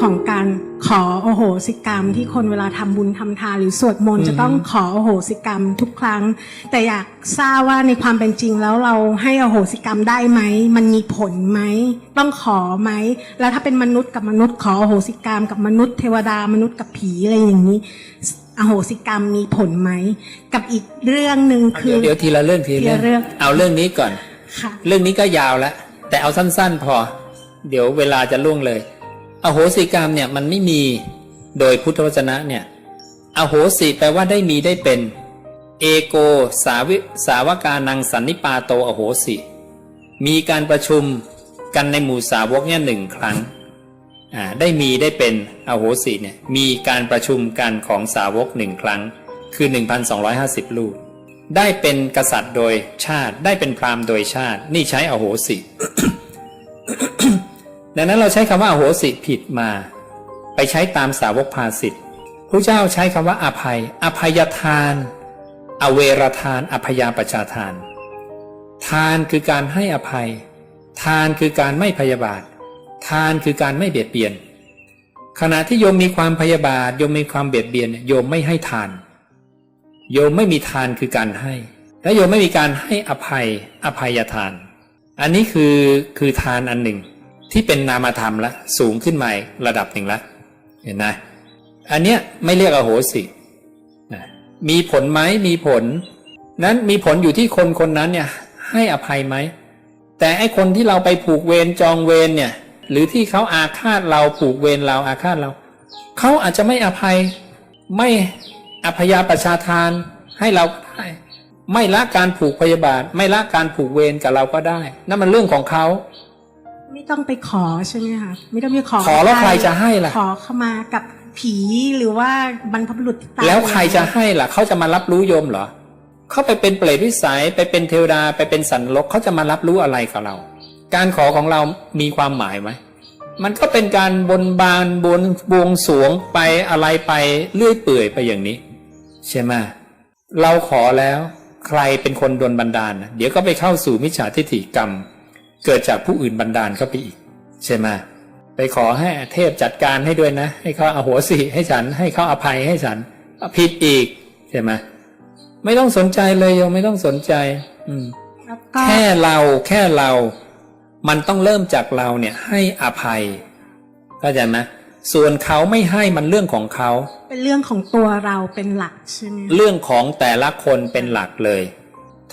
ของการขอโอโหสิกรรม ที่คนเวลาทำบุญทำทานหรือสวดมนต์อืมจะต้องขอโอโหสิกรรมทุกครั้ง แต่อยากทราบว่าในความเป็นจริงแล้วเราให้โอโหสิกรรมได้ไหม มันมีผลไหม ต้องขอไหม แล้วถ้าเป็นมนุษย์กับมนุษย์ขอโอโหสิกรรม กับมนุษย์เทวดามนุษย์กับผีอะไรอย่างนี้อโหสิกรรมมีผลไหม กับอีกเรื่องหนึ่งคืเดี๋ยอวเดี๋ยวทีละเรื่องทีละทีละเรื่เรื่อองงเอาเรื่องนี้ก่อนค่ะเรื่องนี้ก็ยาวแล้วแต่เอาสั้น ๆ พอ เดี๋ยวเวลาจะล่วงเลย อโหสิกรรมเนี่ยมันไม่มีโดยพุทธวจนะเนี่ยอโหสิแปลว่าได้มีได้เป็น เอโกสาวิสาวกานังสันนิปาโตอโหสิ มีการประชุมกันในหมู่สาวกเนี่ยหนึ่งครั้งอ่าได้มีได้เป็นอโหสิเนี่ยมีการประชุมกันของสาวกหนึ่งครั้ง คือ 1,250 ลูก ได้เป็นกษัตริย์โดยชาติได้เป็นพราหมณ์โดยชาติ นี่ใช้อโหสิ ดังนั้นเราใช้คำว่าอโหสิผิดมา ไปใช้ตามสาวกภาสิทธิ์พระเจ้าใช้คำว่าอภัย อภัยทาน อเวรทาน อภยาปชาทาน ทานคือการให้อภัย ทานคือการไม่พยาบาท ทานคือการไม่เบียดเบียน ขณะที่โยมมีความพยาบาทโยมมีความเบียดเบียนโยมไม่ให้ทาน โยมไม่มีทานคือการให้ และโยมไม่มีการให้อภัย อภัยทาน อันนี้คือคือทานอันหนึ่ง ที่เป็นนามธรรมละสูงขึ้นมาอีกระดับหนึ่งละเห็นนะอันเนี้ยไม่เรียกอโหสินะมีผลไหมมีผล นั้นมีผลอยู่ที่คนคนนั้นเนี่ยให้อภัยไหม แต่ไอคนที่เราไปผูกเวรจองเวรเนี่ย หรือที่เขาอาฆาตเราผูกเวรเราอาฆาตเรา เขาอาจจะไม่อภัย ไม่อภยาประชาทานให้เราก็ได้ ไม่ละการผูกพยาบาท ไม่ละการผูกเวรกับเราก็ได้ นั่นมันเรื่องของเขา ไม่ต้องไปขอใช่ไหมคะไม่ต้องไปขอขอแล้วใครจะให้ล่ะ ขอเข้ามากับผีหรือว่าบรรพบุรุษที่ตายแล้วใครจะให้ล่ะเขาจะมารับรู้โยมเหรอเขาไปเป็นเปรตวิสัยไปเป็นเทวดาไปเป็นสันนรกเขาจะมารับรู้อะไรกับเรา การขอของเรามีความหมายไหมมันก็เป็นการบนบานบนบวงสรวงไปอะไรไปเลื่อยเปื่อยไปอย่างนี้ ใช่ไหมเราขอแล้ว ใครเป็นคนดนบันดาลนะเดี๋ยวก็ไปเข้าสู่มิจฉาทิฏฐิกรรม เกิดจากผู้อื่นบันดาลเข้าไปอีก ใช่ไหมไปขอให้เทพจัดการให้ด้วยนะ ให้เขาอาโหสิให้ฉัน ให้เขาอภัยให้ฉันผิดอีกใช่ไหมไม่ต้องสนใจเลยโยมไม่ต้องสนใจ อืมแล้วก็แค่เราแค่เรา มันต้องเริ่มจากเราเนี่ย ให้อภัยเข้าใจไหมส่วนเขาไม่ให้มันเรื่องของเขา เป็นเรื่องของตัวเราเป็นหลักใช่ไหมเรื่องของแต่ละคนเป็นหลักเลย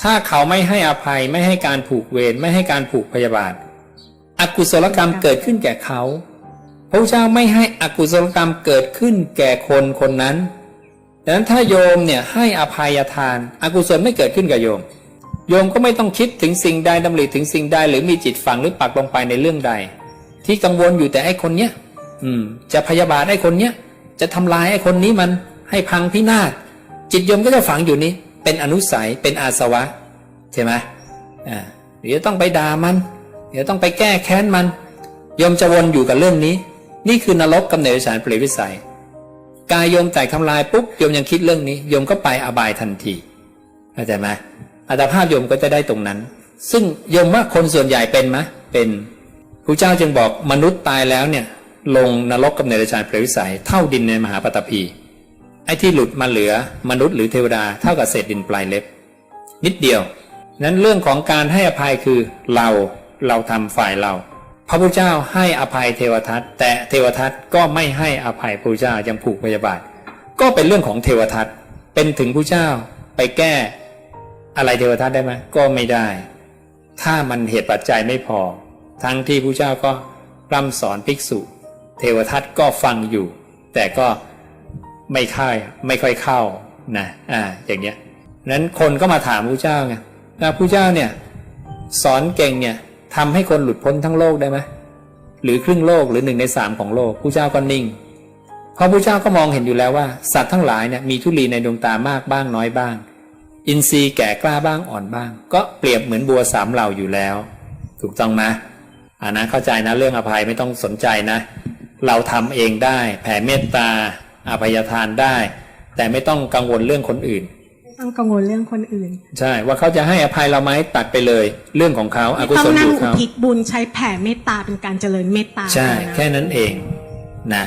ถ้าเขาไม่ให้อภัยไม่ให้การผูกเวรไม่ให้การผูกพยาบาทอกุศลกรรมเกิดขึ้นแก่เขา พระเจ้าไม่ให้อกุศลกรรมเกิดขึ้นแก่คนคนนั้นดังนั้นถ้าโยมเนี่ยให้อภัยทานอกุศลไม่เกิดขึ้นกับโยม โยมก็ไม่ต้องคิดถึงสิ่งใดดำริถึงสิ่งใดหรือมีจิตฝังหรือปักลงไปในเรื่องใด ที่กังวลอยู่แต่ไอ้คนเนี้ยอืม จะพยาบาทไอ้คนเนี้ยจะทำลายไอ้คนนี้มันให้พังพินาศจิตโยมก็จะฝังอยู่นี้ เป็นอนุสัยเป็นอาสวะใช่ไหมอ่าเดี๋ยวต้องไปด่ามัน เดี๋ยวต้องไปแก้แค้นมันโยมจะวนอยู่กับเรื่องนี้ นี่คือนรกกำเนิดสารเปรตวิสัย กายโยมแตกทำลายปุ๊บโยมยังคิดเรื่องนี้โยมก็ไปอบายทันทีเข้าใจไหมอัตภาพโยมก็จะได้ตรงนั้น ซึ่งโยมว่าคนส่วนใหญ่เป็นไหมเป็นพระเจ้าจึงบอกมนุษย์ตายแล้วเนี่ยลงนรกกำเนิดสารเปรตวิสัย เท่าดินในมหาปฐพี ไอ้ที่หลุดมาเหลือมนุษย์หรือเทวดาเท่ากับเศษดินปลายเล็บ นิดเดียว นั้นเรื่องของการให้อภัยคือเราเราทำฝ่ายเรา พระพุทธเจ้าให้อภัยเทวทัตแต่เทวทัตก็ไม่ให้อภัยพระพุทธเจ้ายังผูกพยาบาท ก็เป็นเรื่องของเทวทัตเป็นถึงพระเจ้าไปแก้ อะไรเทวทัตได้ไหมก็ไม่ได้ ถ้ามันเหตุปัจจัยไม่พอ ทั้งที่พระเจ้าก็ร่ำสอนภิกษุ เทวทัตก็ฟังอยู่ แต่ก็ ไม่ค่อยไม่ค่อยเข้านะอ่าอย่างเงี้ยนั้นคนก็มาถามพระเจ้าไงว่าพระเจ้าเนี่ยสอนเก่งเนี่ยทำให้คนหลุดพ้นทั้งโลกได้ไหมหรือครึ่งโลกหรือหนึ่งในสามของโลกพระเจ้าก็นิ่ง เพราะพระเจ้าก็มองเห็นอยู่แล้วว่า สัตว์ทั้งหลายเนี่ยมีทุลีในดวงตามากบ้างน้อยบ้าง อินทรีย์แก่กล้าบ้างอ่อนบ้าง ก็เปรียบเหมือนบัวสามเหล่าอยู่แล้ว ถูกต้องไหมอ่านะเข้าใจนะเรื่องอภัยไม่ต้องสนใจนะ เราทำเองได้ แผ่เมตตา อภัยทานได้ แต่ไม่ต้องกังวลเรื่องคนอื่นไม่ต้องกังวลเรื่องคนอื่น ใช่ว่าเขาจะให้อภัยเราไหมตัดไปเลย เรื่องของเขาอไม่กุต้อศงลอนั่งยู่อุเขาทิศบุญใช้แผ่เมตตาเป็นการเจริญเมตตาใช่นะแค่นั้นเองนะ